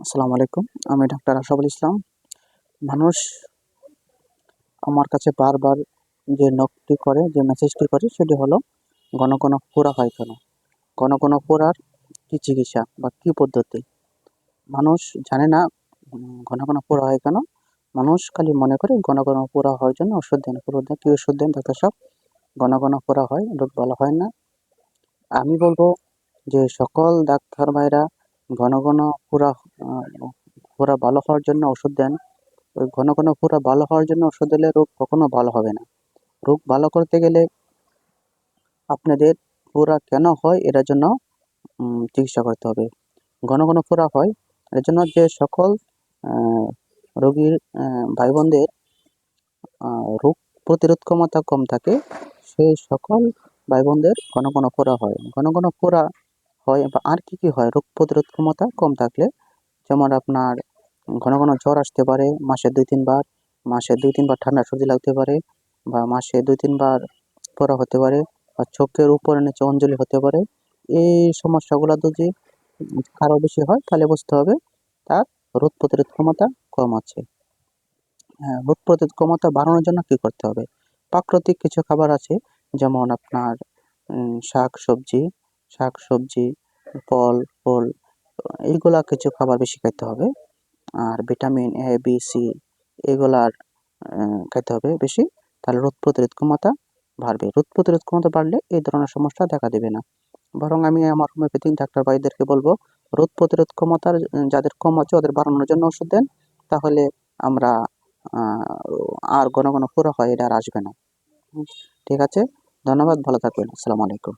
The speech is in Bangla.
আসসালামু আলাইকুম। আমি ডাক্তার আশাফুল ইসলাম। মানুষ আমার কাছে বারবার যে নকটি করে, যে মেসেজটি করে, সেটি হলো, ঘন ঘন ফোড়া কেন? ঘন ঘন ফোড়ার কী চিকিৎসা বা কী পদ্ধতি? মানুষ জানে না, ঘন ঘন ফোড়া হয় কেন? মানুষ খালি মনে করে ঘন ঘন ফোড়া হওয়ার জন্য ওষুধ দেন ওষুধ দেন, কী ওষুধ দেন ডাক্তার সব ঘন ঘন ফোড়া হয় রোগ ভালো হয় না। আমি বলব যে সকল ডাক্তার ভাইরা ঘন ঘন আহ, ফোড়া ভালো হওয়ার জন্য ওষুধ দেন। ওই ঘন ঘন ফোড়া ভালো হওয়ার জন্য ওষুধ দিলে রোগ কখনো ভালো হবে না। রোগ ভালো করতে গেলে আপনাদের ফোড়া কেন হয় এটার জন্য চিকিৎসা করতে হবে। ঘন ঘন ফোড়া হয় এর জন্য যে সকল রোগীর ভাই বোনদের রোগ প্রতিরোধ ক্ষমতা কম থাকে সেই সকল ভাই বোনদের ঘন ঘন ফোড়া হয়। ঘন ঘন ফোড়া হয়, বা আর কি কি হয়? রোগ প্রতিরোধ ক্ষমতা কম থাকলে, যেমন আপনার ঘন ঘন জ্বর আসতে পারে, মাসে দুই তিনবার মাসে দুই তিনবার ঠান্ডা সর্দি লাগতে পারে, বা মাসে দুই তিনবার ফোড়া হতে পারে, বা চোখের উপরে নিচে অঞ্জলি হতে পারে। এই সমস্যাগুলো যদি আরও বেশি হয়, তাহলে বুঝতে হবে তার রোগ প্রতিরোধ ক্ষমতা কম আছে। হ্যাঁ রোগ প্রতিরোধ ক্ষমতা বাড়ানোর জন্য কী করতে হবে? প্রাকৃতিক কিছু খাবার আছে, যেমন আপনার শাক সবজি শাক, সবজি, ফল, ফুল, এইগুলা কিছু খাবার বেশি খেতে হবে। আর ভিটামিন এ বি সি এগুলার খেতে হবে বেশি। তাহলে রোগ প্রতিরোধ ক্ষমতা বাড়বে। রোগ প্রতিরোধ ক্ষমতা বাড়লে এই ধরনের সমস্যা দেখা দেবে না। বরং আমি আমার হোমিওপ্যাথিক ডাক্তার ভাইদেরকে বলব, রোগ প্রতিরোধ ক্ষমতার, যাদের কম আছে ওদের বাড়ানোর জন্য ওষুধ দেন। তাহলে আমরা আর ঘন ঘন পুরো হয়, এটা আর আসবে না। ঠিক আছে? ধন্যবাদ, ভালো থাকবেন। আসসালামু আলাইকুম।